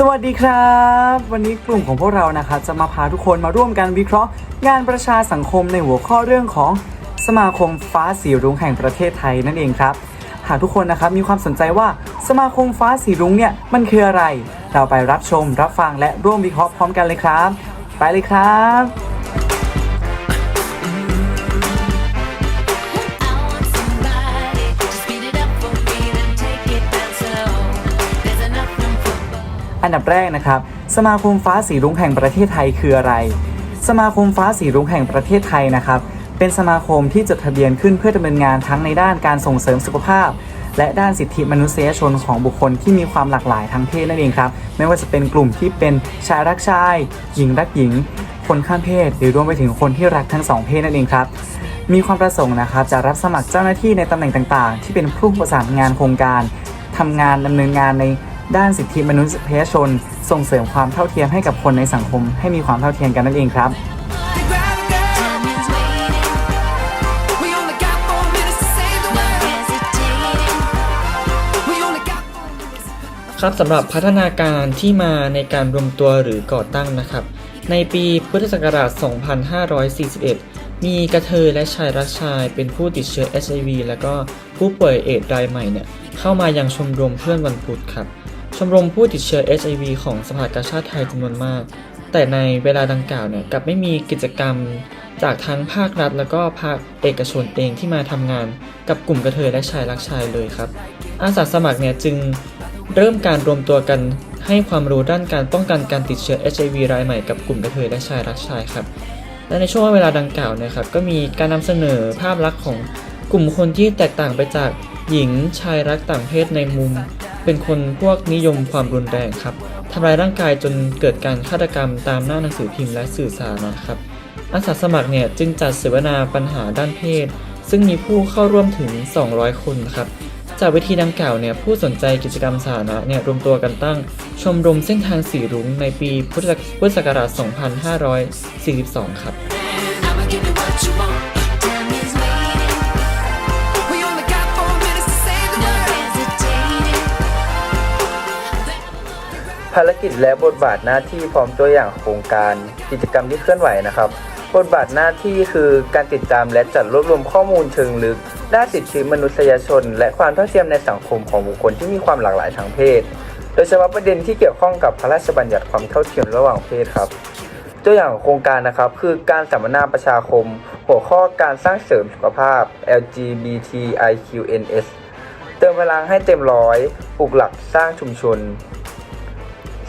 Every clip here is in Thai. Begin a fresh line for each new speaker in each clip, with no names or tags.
สวัสดีครับ วันนี้กลุ่มของพวกเรานะคะจะมาพาทุกคนมาร่วมกันวิเคราะห์ งานประชาสังคมในหัวข้อเรื่องของสมาคมฟ้าสีรุ้งแห่งประเทศไทยนั่นเองครับ หากทุกคนนะครับมีความสนใจว่าสมาคมฟ้าสีรุ้งเนี่ยมันคืออะไร เราไปรับชมรับฟังและร่วมวิเคราะห์พร้อมกันเลยครับ ไปเลยครับ อันดับแรกนะครับ สมาคมฟ้าสีรุ้งแห่งประเทศไทยคืออะไร สมาคมฟ้าสีรุ้งแห่งประเทศไทยนะครับ เป็นสมาคมที่จดทะเบียนขึ้นเพื่อดำเนินงานทั้งในด้านการส่งเสริมสุขภาพ และด้านสิทธิมนุษยชนของบุคคลที่มีความหลากหลายทางเพศนั่นเองครับ ไม่ว่าจะเป็นกลุ่มที่เป็นชายรักชาย หญิงรักหญิง คนข้ามเพศ หรือรวมไปถึงคนที่รักทั้งสองเพศนั่นเองครับมีความประสงค์นะครับจะรับสมัครเจ้าหน้าที่ในตำแหน่งต่าง ๆ ที่เป็นผู้ประสานงานโครงการทำงานดำเนินงานใน ด้านสิทธิมนุษยชน ส่งเสริมความเท่าเทียมให้กับคนในสังคม ให้มีความเท่าเทียมกันนั่นเองครับ
ครับสำหรับพัฒนาการที่มาในการรวมตัวหรือก่อตั้งนะครับ ในปีพุทธศักราช 2541 มีกระเทยและชายรักชายเป็นผู้ติดเชื้อ HIV แล้วก็ผู้ป่วยเอดส์รายใหม่เนี่ยเข้ามายังชมรมเพื่อนวันพุธครับ ชมรมผู้ติดเชื้อ HIV ของสภากาชาติไทยจำนวนมาก แต่ในเวลาดังกล่าวเนี่ยกลับไม่มีกิจกรรมจากทั้งภาครัฐ แล้วก็ภาคเอกชนเองที่มาทำงานกับกลุ่มกระเทยและชายรักชายเลยครับ อาสาสมัครเนี่ยจึงเริ่มการรวมตัวกันให้ความรู้ด้านการป้องกันการติดเชื้อ HIV รายใหม่กับกลุ่มกระเทยและชายรักชายครับ และในช่วงเวลาดังกล่าวนะครับ ก็มีการนำเสนอภาพลักษณ์ของกลุ่มคนที่แตกต่างไปจากหญิงชายรักต่างเพศในมุม เป็นคนพวกนิยมความรุนแรงครับทำร้ายร่างกายจนเกิดการฆาตกรรมตามหน้าหนังสือพิมพ์และสื่อสารนะครับอาสาสมัครเนี่ยจึงจัดเสวนาปัญหาด้านเพศ ซึ่งมีผู้เข้าร่วมถึง 200 คนครับจากเวิธีดังกล่าวเนี่ยผู้สนใจกิจกรรมสาธารณะเนี่ยรวมตัวกันตั้ง ชมรมเส้นทางสีรุ้งในปีพุทธศักพุทธศักราช 2542 ครับา
รกิจและบทบาทหน้าที่พร้อมตัวอย่างโครงการ กิจกรรมที่เคลื่อนไหวนะครับ บทบาทหน้าที่คือการติดตามและจัดรวบรวมข้อมูลเชิงลึกด้านสิทธิมนุษยชน และความเท่าเทียมในสังคมของบุคคลที่มีความหลากหลายทางเพศ โดยเฉพาะประเด็นที่เกี่ยวข้องกับพระราชบัญญัติความเท่าเทียมระหว่างเพศครับ ตัวอย่างของโครงการนะครับคือการสัมมนาประชาคม หัวข้อการสร้างเสริมสุขภาพ LGBTIQNS เติมพลังให้เต็มร้อยปลูกหลักสร้างชุมชน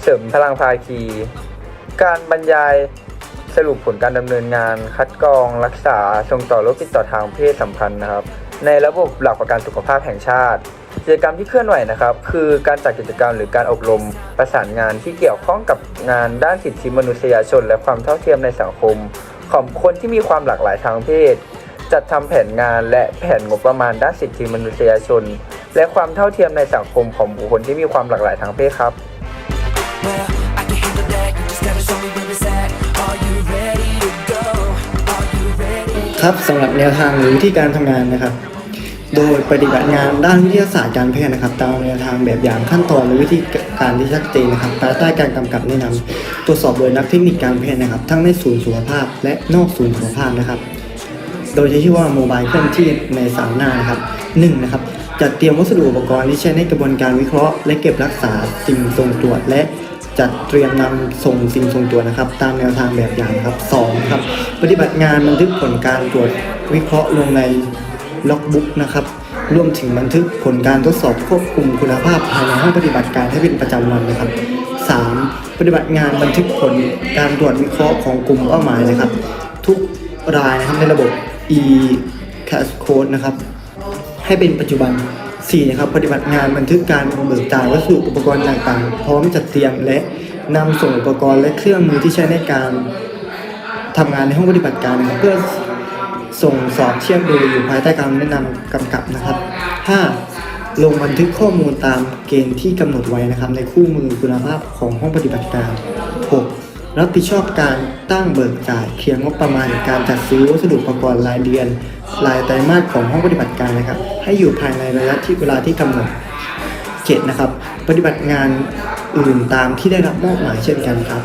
เสริมพลังภาคี การบรรยายสรุปผลการดำเนินงาน คัดกรอง รักษาส่งต่อโรคติดต่อทางเพศสัมพันธ์นะครับ ในระบบหลักประกันสุขภาพแห่งชาติกิจกรรมที่เคลื่อนไหวนะครับ คือการจัดกิจกรรมหรือการอบรมประสานงานที่เกี่ยวข้องกับงานด้านสิทธิมนุษยชน และความเท่าเทียมในสังคม ของคนที่มีความหลากหลายทางเพศ จัดทำแผนงานและแผนงบประมาณด้านสิทธิมนุษยชน และความเท่าเทียมในสังคมของบุคคลที่มีความหลากหลายทางเพศครับ
Well, I can handle that. You just gotta show me where it's at. Are you ready to go? Are you ready?
ครับสำหรับแนวทางหรือวิธีการทำงานนะครับ โดยปฏิบัติงานด้านวิทยาศาสตร์การแพทย์นะครับ ตามแนวทางแบบอย่างขั้นตอนและวิธีการที่ชัดเจนนะครับภายใต้การกำกับแนะนำตรวจสอบโดยนักเทคนิคการแพทย์นะครับ ทั้งในศูนย์สุขภาพและนอกศูนย์สุขภาพนะครับ โดยใช้ชื่อว่าโมบายเคลื่อนที่ในสามหน้านะครับหนึ่งนะครับ จัดเตรียมวัสดุอุปกรณ์ที่ใช้ในกระบวนการวิเคราะห์ และเก็บรักษาสิ่งทรงตรวจและจัดเตรียมนำส่งสิ่งทรงตรวจนะครับ ตามแนวทางแบบอย่างครับสองครับปฏิบัติงานบันทึกผลการตรวจวิเคราะห์ลงในล็อกบุ๊กนะครับรวมถึงบันทึกผลการทดสอบควบคุมคุณภาพภายในห้องปฏิบัติการให้เป็นประจำวันนะครับ 3. ปฏิบัติงานบันทึกผลการตรวจวิเคราะห์ของกลุ่มเป้าหมายนะครับ ทุกรายนะครับในระบบ e c a s code นะครับ ให้เป็นปัจจุบัน 4. นะครับปฏิบัติงานบันทึกการเบิกจ่ายวัสดุอุปกรณ์ต่างๆ พร้อมจัดเตรียมและนำส่งอุปกรณ์และเครื่องมือที่ใช้ในการทำงานในห้องปฏิบัติการนะครับเพื่อส่งสอบเทียบดูอยู่ภายใต้การแนะนำกำกับนะครับ 5. ลงบันทึกข้อมูลตามเกณฑ์ที่กำหนดไว้นะครับ ในคู่มือคุณภาพของห้องปฏิบัติการ 6. รับผิดชอบการตั้งเบิกจ่ายเคลียร์งบประมาณการจัดซื้อวัสดุอุปกรณ์รายเดือน รายไตรมาสของห้องปฏิบัติการนะครับ ให้อยู่ภายในระยะที่เวลาที่กำหนด7นะครับ ปฏิบัติงานอื่นตามที่ได้รับมอบหมายเช่นกันครับ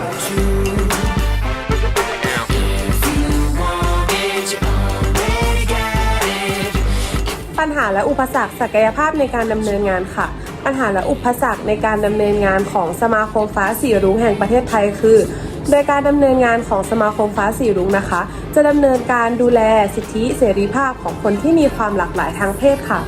ปัญหาและอุปสรรคศักยภาพในการดำเนินงานค่ะ ปัญหาและอุปสรรคในการดำเนินงานของสมาคมฟ้าสีรุ้งแห่งประเทศไทยคือ โดยการดำเนินงานของสมาคมฟ้าสีรุ้งนะคะ จะดำเนินการดูแลสิทธิเสรีภาพของคนที่มีความหลากหลายทางเพศค่ะ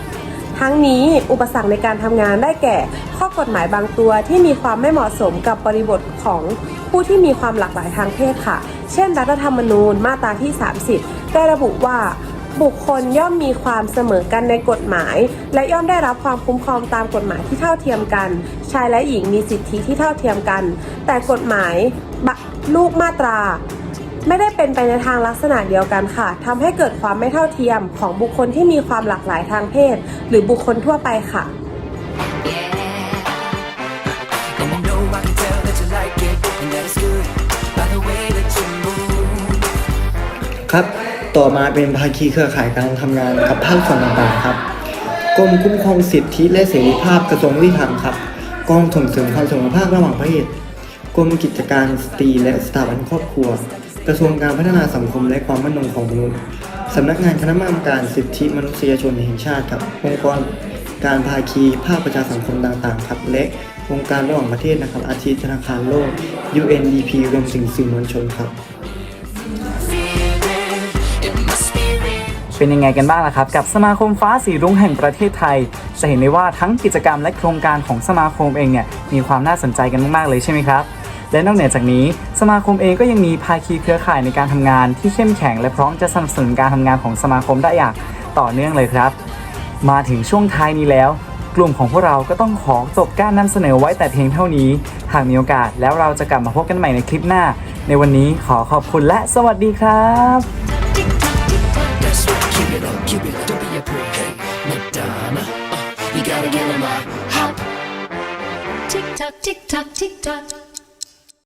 ทั้งนี้อุปสรรคในการทำงานได้แก่ ข้อกฎหมายบางตัวที่มีความไม่เหมาะสมกับบริบทของผู้ที่มีความหลากหลายทางเพศค่ะ เช่น รัฐธรรมนูญมาตราที่ 30 ได้ระบุว่า บุคคลย่อมมีความเสมอกันในกฎหมาย และย่อมได้รับความคุ้มครองตามกฎหมายที่เท่าเทียมกัน ชายและหญิงมีสิทธิที่เท่าเทียมกัน แต่กฎหมายบะลูกมาตรา ไม่ได้เป็นไปในทางลักษณะเดียวกันค่ะทำให้เกิดความไม่เท่าเทียมของบุคคลที่มีความหลากหลายทางเพศ หรือบุคคลทั่วไปค่ะ
And I know I can tell that you like it, and that is good by the way that you move.
ครับ ต่อมาเป็นภาคีเครือข่ายการทำงานกับภาคส่วนต่างๆครับกรมคุ้มครองสิทธิและเสรีภาพกระทรวงยุติธรรมครับกองส่งเสริมความเสมอภาคระหว่างประเทศกรมกิจการสตรีและสถาบันครอบครัว กระทรวงการพัฒนาสังคมและความมั่นคงของมนุษย์สำนักงานคณะกรรมการสิทธิมนุษยชนแห่งชาติครับองค์กรการภาคีภาคประชาสังคมต่างๆครับและองค์การระหว่างประเทศนะครับอาทิธนาคารโลก UNDP รวมถึงสื่อมวลชนครับ
เป็นยังไงกันบ้างล่ะครับ กับสมาคมฟ้าสีรุ้งแห่งประเทศไทย จะเห็นได้ว่าทั้งกิจกรรมและโครงการของสมาคมเองเนี่ยมีความน่าสนใจกันมากๆเลยใช่ไหมครับและนอกเหนือจากนี้ สมาคมเองก็ยังมีภาคีเครือข่ายในการทำงานที่เข้มแข็ง และพร้อมจะสนับสนุนการทำงานของสมาคมได้อย่างต่อเนื่องเลยครับ มาถึงช่วงท้ายนี้แล้ว กลุ่มของพวกเราก็ต้องขอจบการนำเสนอไว้แต่เพียงเท่านี้ หากมีโอกาสแล้วเราจะกลับมาพบกันใหม่ในคลิปหน้า ในวันนี้ขอขอบคุณและสวัสดีครับ
keep it up, keep it up. Don't be a prick. Hey, Madonna, uh, you gotta get on my hop.
Tick tock, tick tock, tick tock.